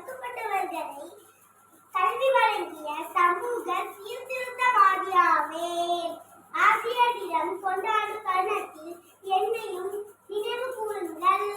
ஒடுக்கப்பட்டவர்களை கல்வி வழங்கிய சமூக சீர்திருத்தவாதியாவே. ஆசிரியரிடம் கொண்டாடும் தருணத்தில் என்னையும் நினைவு கூறுங்கள்.